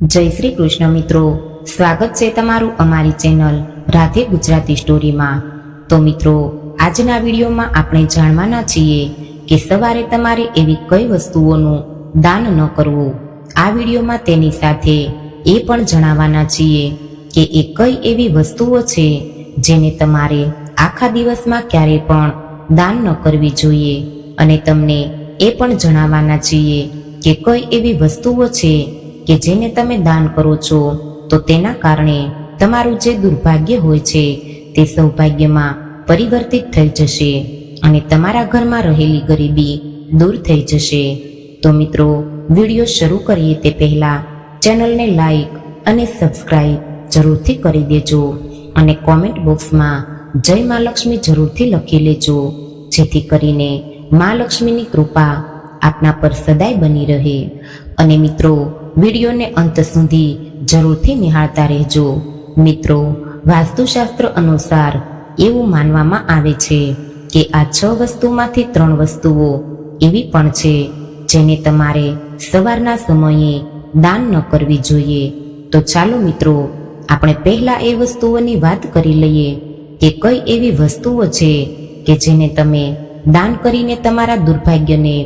જય શ્રી કૃષ્ણ મિત્રો. સ્વાગત છે તમારું અમારી ચેનલ રાધે ગુજરાતી સ્ટોરીમાં. તો મિત્રો, આજના વિડીયોમાં આપણે જાણવાના છીએ કે સવારે તમારે એવી કઈ વસ્તુઓનું દાન ન કરવું. આ વિડીયોમાં તેની સાથે એ પણ જણાવવાના છીએ કે એ કઈ એવી વસ્તુઓ છે જેને તમારે આખા દિવસમાં ક્યારેય પણ દાન ન કરવી જોઈએ. અને તમને એ પણ જણાવવાના છીએ કે કઈ એવી વસ્તુઓ છે કે જેને તમે દાન કરો છો, તો તેના કારણે તમારું જે દુર્ભાગ્ય હોય છે, તે સૌભાગ્યમાં પરિવર્તિત થઈ જશે અને તમારા ઘરમાં રહેલી ગરીબી દૂર થઈ જશે. તો મિત્રો, વીડિયો શરૂ કરીએ તે પહેલા ચેનલને લાઈક અને સબસ્ક્રાઈબ જરૂરથી કરી દેજો અને કોમેન્ટ બોક્સમાં જય મા લક્ષ્મી જરૂરથી લખી લેજો, જેથી કરીને મા લક્ષ્મીની કૃપા આપના પર સદાય બની રહે. અને મિત્રો વિડીયોને અંત સુધી જરૂરથી નિહાળતા રહેજો. મિત્રો, વાસ્તુશાસ્ત્ર અનુસાર એવું માનવામાં આવે છે કે આ છ વસ્તુમાંથી ત્રણ વસ્તુઓ એવી પણ છે જેને તમારે સવારના સમયે દાન ન કરવી જોઈએ. તો ચાલો મિત્રો, આપણે પહેલા એ વસ્તુઓની વાત કરી લઈએ કે કઈ એવી વસ્તુઓ છે કે જેને તમે દાન કરીને તમારા દુર્ભાગ્યને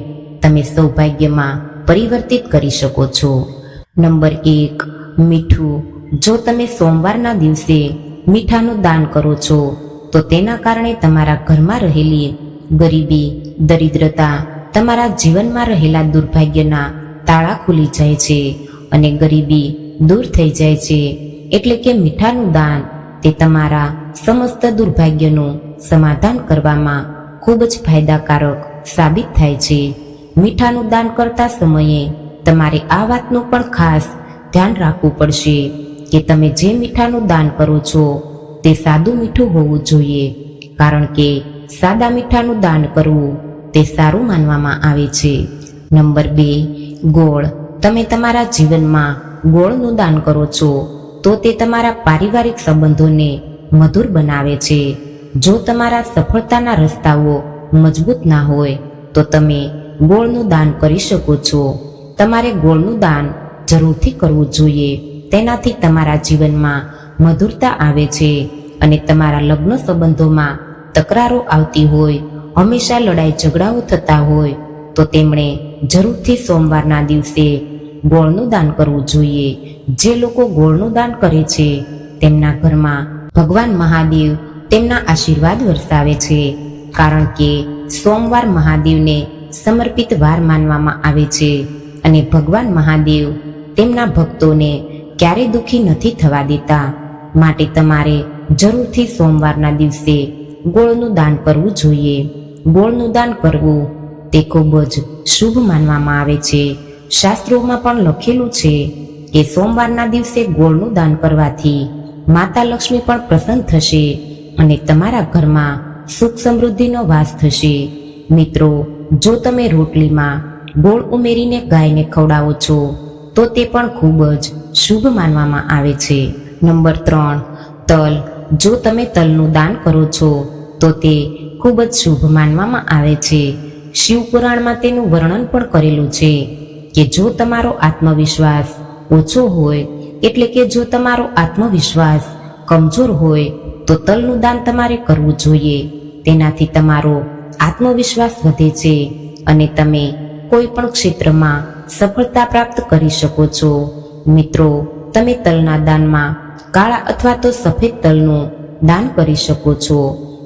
તમે સૌભાગ્યમાં પરિવર્તિત કરી શકો છો. નંબર એક, મીઠું. જો તમે સોમવારના દિવસે મીઠાનું દાન કરો છો, તો તેના કારણે તમારા ઘરમાં રહેલી ગરીબી, દરિદ્રતા, તમારા જીવનમાં રહેલા દુર્ભાગ્યના તાળા ખુલી જાય છે અને ગરીબી દૂર થઈ જાય છે. એટલે કે મીઠાનું દાન તે તમારા સમસ્ત દુર્ભાગ્યનું સમાધાન કરવામાં ખૂબ જ ફાયદાકારક સાબિત થાય છે. મીઠાનું દાન કરતા સમયે તમારે આ વાતનું પણ ખાસ ધ્યાન રાખવું પડશે કે તમે જે મીઠાનું દાન કરો છો, તે સાદું મીઠું હોવું જોઈએ. કારણ કે સાદા મીઠાનું દાન કરવું તે સારું માનવામાં આવે છે. નંબર બે, ગોળ. તમે તમારા જીવનમાં ગોળનું દાન કરો છો, તો તે તમારા પારિવારિક સંબંધોને મધુર બનાવે છે. જો તમારા સફળતાના રસ્તાઓ મજબૂત ના હોય, તો તમે ગોળનું દાન કરી શકો છો. તમારે ગોળનું દાન જરૂરથી કરવું જોઈએ. તેનાથી તમારા જીવનમાં મધુરતા આવે છે અને તમારા લગ્ન સંબંધોમાં તકરારો આવતી હોય, હંમેશા લડાઈ ઝઘડાઓ થતા હોય, તો તેમણે જરૂરથી સોમવારના દિવસે ગોળનું દાન કરવું જોઈએ. જે લોકો ગોળનું દાન કરે છે, તેમના ઘરમાં ભગવાન મહાદેવ તેમના આશીર્વાદ વરસાવે છે, કારણ કે સોમવાર મહાદેવને સમર્પિત વાર માનવામાં આવે છે. અને ભગવાન મહાદેવ તેમના ભક્તોને ક્યારે દુખી નથી થવા દેતા. માટે તમારે જરૂરથી સોમવારના દિવસે ગોળનું દાન કરવું જોઈએ. ગોળનું દાન કરવું તે ખૂબ જ શુભ માનવામાં આવે છે. શાસ્ત્રોમાં પણ લખેલું છે કે સોમવારના દિવસે ગોળનું દાન કરવાથી માતા લક્ષ્મી પણ પ્રસન્ન થશે અને તમારા ઘરમાં સુખ સમૃદ્ધિનો વાસ થશે. મિત્રો, જો તમે રોટલીમાં ગોળ ઉમેરીને ગાયને ખવડાવો છો. તો તે પણ ખૂબ જ શુભ માનવામાં આવે છે. નંબર ત્રણ, તલ. જો તમે તલનું દાન કરો છો, તો તે ખૂબ જ શુભ માનવામાં આવે છે. શિવપુરાણમાં તેનું વર્ણન પણ કરેલું છે કે જો તમારો આત્મવિશ્વાસ ઓછો હોય, એટલે કે જો તમારો આત્મવિશ્વાસ કમજોર હોય, તો તલનું દાન તમારે કરવું જોઈએ. તેનાથી તમારો આત્મવિશ્વાસ વધે છે અને તમે કોઈ પણ ક્ષેત્રમાં સફળતા પ્રાપ્ત કરી શકો છો. મિત્રો, તમે તલના દાનમાં કાળા અથવા તો સફેદ તલનું દાન કરી શકો છો.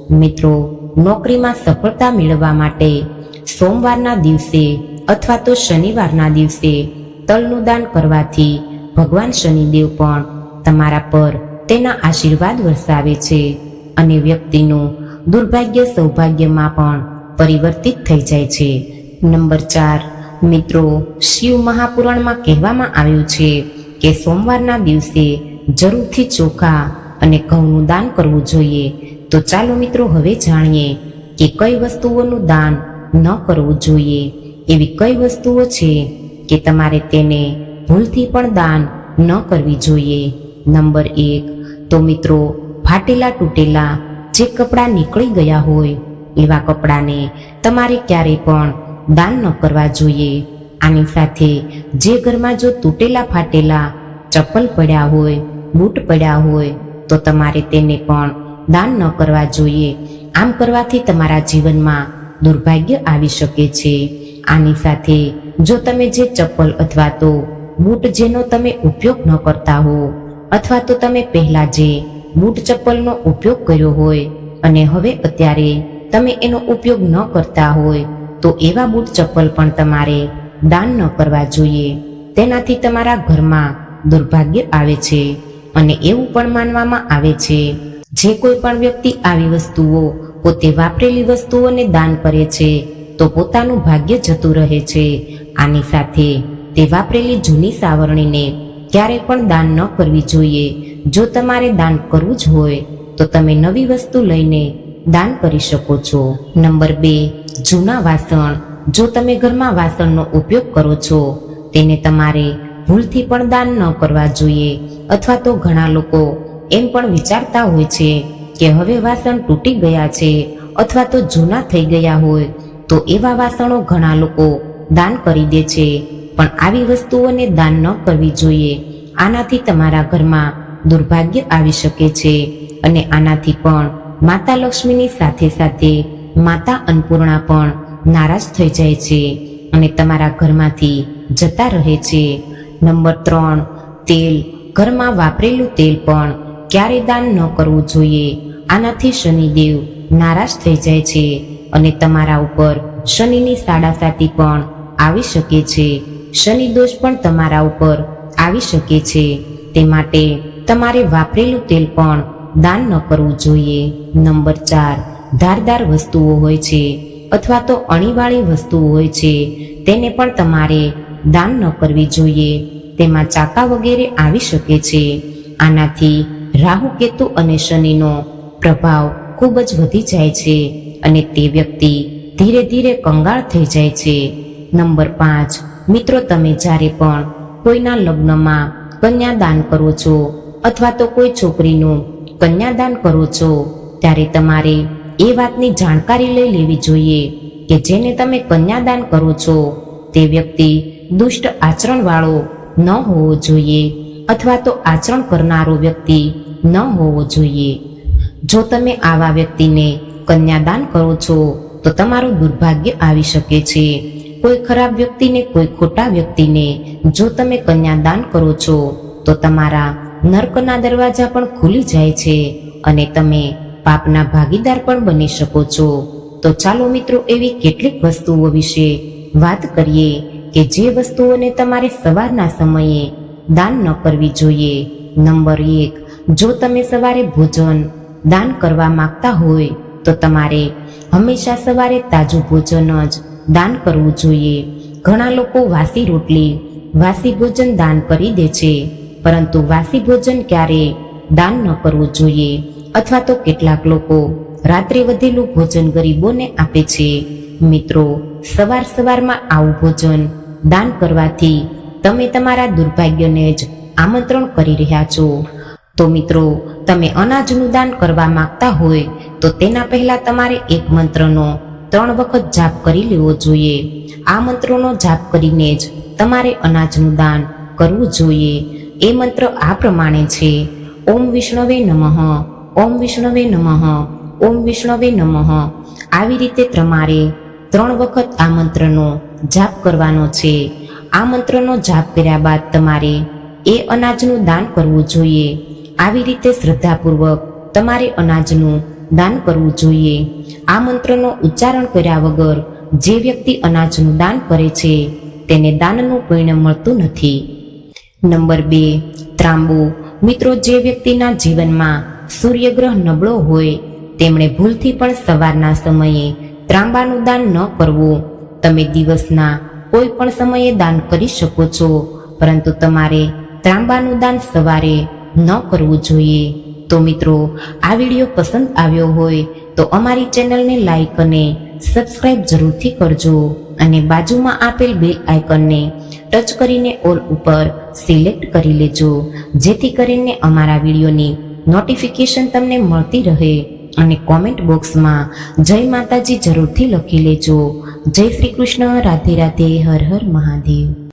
મિત્રો, નોકરીમાં સફળતા મેળવવા માટે સોમવારના દિવસે અથવા તો શનિવારના દિવસે તલનું દાન કરવાથી ભગવાન શનિદેવ પણ તમારા પર તેના આશીર્વાદ વરસાવે છે અને વ્યક્તિનું દુર્ભાગ્ય સૌભાગ્યમાં પણ પરિવર્તિત થઈ જાય છે. નંબર ચાર. મિત્રો, શિવ મહાપુરાણમાં કહેવામાં આવ્યું છે કે સોમવારના દિવસે જરૂરથી ચોખા અને ઘઉંનું દાન કરવું જોઈએ. તો ચાલો મિત્રો, હવે જાણીએ કે કઈ વસ્તુઓનું દાન ન કરવું જોઈએ. એવી કઈ વસ્તુઓ છે કે તમારે તેને ભૂલથી પણ દાન ન કરવી જોઈએ? નંબર એક. તો મિત્રો ફાટેલા તૂટેલા જે કપડાં નીકળી ગયા હોય, એવા કપડાને તમારે ક્યારેય પણ દાન ન કરવા જોઈએ. આની સાથે જે ઘરમાં જો તૂટેલા ફાટેલા ચપ્પલ પડ્યા હોય, બૂટ પડ્યા હોય, તો તમારે તેને પણ દાન ન કરવા જોઈએ. આમ કરવાથી તમારા જીવનમાં દુર્ભાગ્ય આવી શકે છે. આની સાથે જો તમે જે ચપ્પલ અથવા તો બૂટ જેનો તમે ઉપયોગ ન કરતા હો, અથવા તો તમે પહેલા જે બૂટ ચપ્પલનો ઉપયોગ કર્યો હોય, અને હવે અત્યારે તમે એનો ઉપયોગ ન કરતા હોય તો એવા બૂટ ચપ્પલ પણ તમારે દાન ન કરવા જોઈએ. તેનાથી તમારા ઘરમાં દુર્ભાગ્ય આવે છે અને એવું પણ માનવામાં આવે છે. જે કોઈ પણ વ્યક્તિ આવી વસ્તુઓ પોતે વાપરેલી વસ્તુઓને દાન કરે છે, તો પોતાનું ભાગ્ય જતું રહે છે. આની સાથે તે વાપરેલી જૂની સાવરણીને ક્યારેય પણ દાન ન કરવી જોઈએ. જો તમારે દાન કરવું જ હોય, તો તમે નવી વસ્તુ લઈને દાન કરી શકો છો. નંબર બે જૂના વાસણ, જો તમે ઘરમાં વાસણનો ઉપયોગ કરો છો, તેને તમારે ભૂલથી પણ દાન ન કરવા જોઈએ. અથવા તો ઘણા લોકો એમ પણ વિચારતા હોય છે કે હવે વાસણ તૂટી ગયા છે અથવા તો જૂના થઈ ગયા હોય, તો એવા વાસણો ઘણા લોકો દાન કરી દે છે. પણ આવી વસ્તુઓને દાન ન કરવી જોઈએ. આનાથી તમારા ઘરમાં દુર્ભાગ્ય આવી શકે છે અને આનાથી પણ માતા લક્ષ્મીની સાથે સાથે માતા અન્નપૂર્ણા પણ નારાજ થઈ જાય છે અને તમારા ઘરમાંથી જતા રહે છે. નંબર ત્રણ, તેલ. ઘરમાં વાપરેલું તેલ પણ ક્યારે દાન ન કરવું જોઈએ? આનાથી શનિદેવ નારાજ થઈ જાય છે અને તમારા ઉપર શનિની સાડાસાતી પણ આવી શકે છે. શનિ દોષ પણ તમારા ઉપર આવી શકે છે. તે માટે તમારે વાપરેલું તેલ પણ દાન ન કરવું જોઈએ. નંબર ચાર ધારદાર વસ્તુઓ હોય છે અથવા તો અણીવાળી વસ્તુઓ હોય છે, તેને પણ તમારે દાન ન કરવી જોઈએ. તેમાં ચાકા વગેરે આવી શકે છે. આનાથી રાહુ, કેતુ અને શનિનો પ્રભાવ ખૂબ જ વધી જાય છે અને તે વ્યક્તિ ધીરે ધીરે કંગાળ થઈ જાય છે. નંબર પાંચ, મિત્રો, તમે જ્યારે પણ કોઈના લગ્નમાં કન્યાદાન કરો છો અથવા તો કોઈ છોકરીનું કન્યાદાન કરો છો, ત્યારે તમારે એ વાતની જાણકારી લઈ લેવી જોઈએ કે જેને તમે કન્યાદાન કરો છો, તે વ્યક્તિ દુષ્ટ આચરણવાળો ન હોવો જોઈએ અથવા તો આચરણ કરનારો વ્યક્તિ ન હોવો જોઈએ. જો તમે આવા વ્યક્તિને કન્યાદાન કરો છો, તો તમારું દુર્ભાગ્ય આવી શકે છે. કોઈ ખરાબ વ્યક્તિને, કોઈ ખોટા વ્યક્તિને જો તમે કન્યાદાન કરો છો, તો તમારા નર્કના દરવાજા પણ ખુલી જાય છે અને તમે પાપના ભાગીદાર પણ બની શકો છો. તો ચાલો મિત્રો એવી કેટલીક વસ્તુઓ વિશે વાત કરીએ કે જે વસ્તુઓને તમારે સવારના સમયે દાન ન કરવી જોઈએ. નંબર એક, જો તમે સવારે ભોજન દાન કરવા માંગતા હોય, તો તમારે હંમેશા સવારે તાજું ભોજન જ દાન કરવું જોઈએ. ઘણા લોકો વાસી રોટલી, વાસી ભોજન દાન કરી દે છે, પરંતુ વાસી ભોજન ક્યારે દાન ન કરવું જોઈએ? અથવા તો કેટલાક લોકો રાત્રે વધેલું ભોજન ગરીબોને આપે છે. મિત્રો, સવાર સવારમાં આવું ભોજન દાન કરવાથી તમે તમારા દુર્ભાગ્યને જ આમંત્રણ કરી રહ્યા છો. તો મિત્રો, તમે અનાજનું દાન કરવા માંગતા હોય તો તેના પહેલા તમારે એક મંત્રનો ત્રણ વખત જાપ કરી લેવો જોઈએ. આ મંત્રોનો જાપ કરીને જ તમારે અનાજનું દાન કરવું જોઈએ. એ મંત્ર આ પ્રમાણે છે. ઓમ વિષ્ણવે નમઃ. ઓમ વિષ્ણવે નમઃ, ઓમ વિષ્ણવે નમઃ. આવી રીતે તમારે ત્રણ વખત આ મંત્રનો જાપ કરવાનો છે. આ મંત્રનો જાપ કર્યા બાદ તમારે એ અનાજનું દાન કરવું જોઈએ. આવી રીતે શ્રદ્ધાપૂર્વક તમારે અનાજનું દાન કરવું જોઈએ. આ મંત્રનો ઉચ્ચારણ કર્યા વગર જે વ્યક્તિ અનાજનું દાન કરે છે, તેને દાનનું પુણ્ય મળતું નથી. નંબર બે, ત્રાંબુ. મિત્રો, જે વ્યક્તિના જીવનમાં સૂર્યગ્રહ નબળો હોય, તેમણે ભૂલથી પણ સવારના સમયે ત્રાંબાનું દાન ન કરવું. તમે દિવસના કોઈ પણ સમયે દાન કરી શકો છો, પરંતુ તમારે ત્રાંબાનું દાન સવારે ન કરવું જોઈએ. તો મિત્રો, આ વીડિયો પસંદ આવ્યો હોય, તો અમારી ચેનલને લાઈક અને સબસ્ક્રાઇબ જરૂરથી કરજો અને બાજુમાં આપેલ બેલ આઇકનને ટચ કરીને ઓલ ઉપર સિલેક્ટ કરી લેજો, જેથી કરીને અમારા વિડીયોની નોટિફિકેશન તમને મળતી રહે અને કોમેન્ટ બોક્સમાં જય માતાજી જરૂરથી લખી લેજો. જય શ્રી કૃષ્ણ, રાધે રાધે, હર હર મહાદેવ.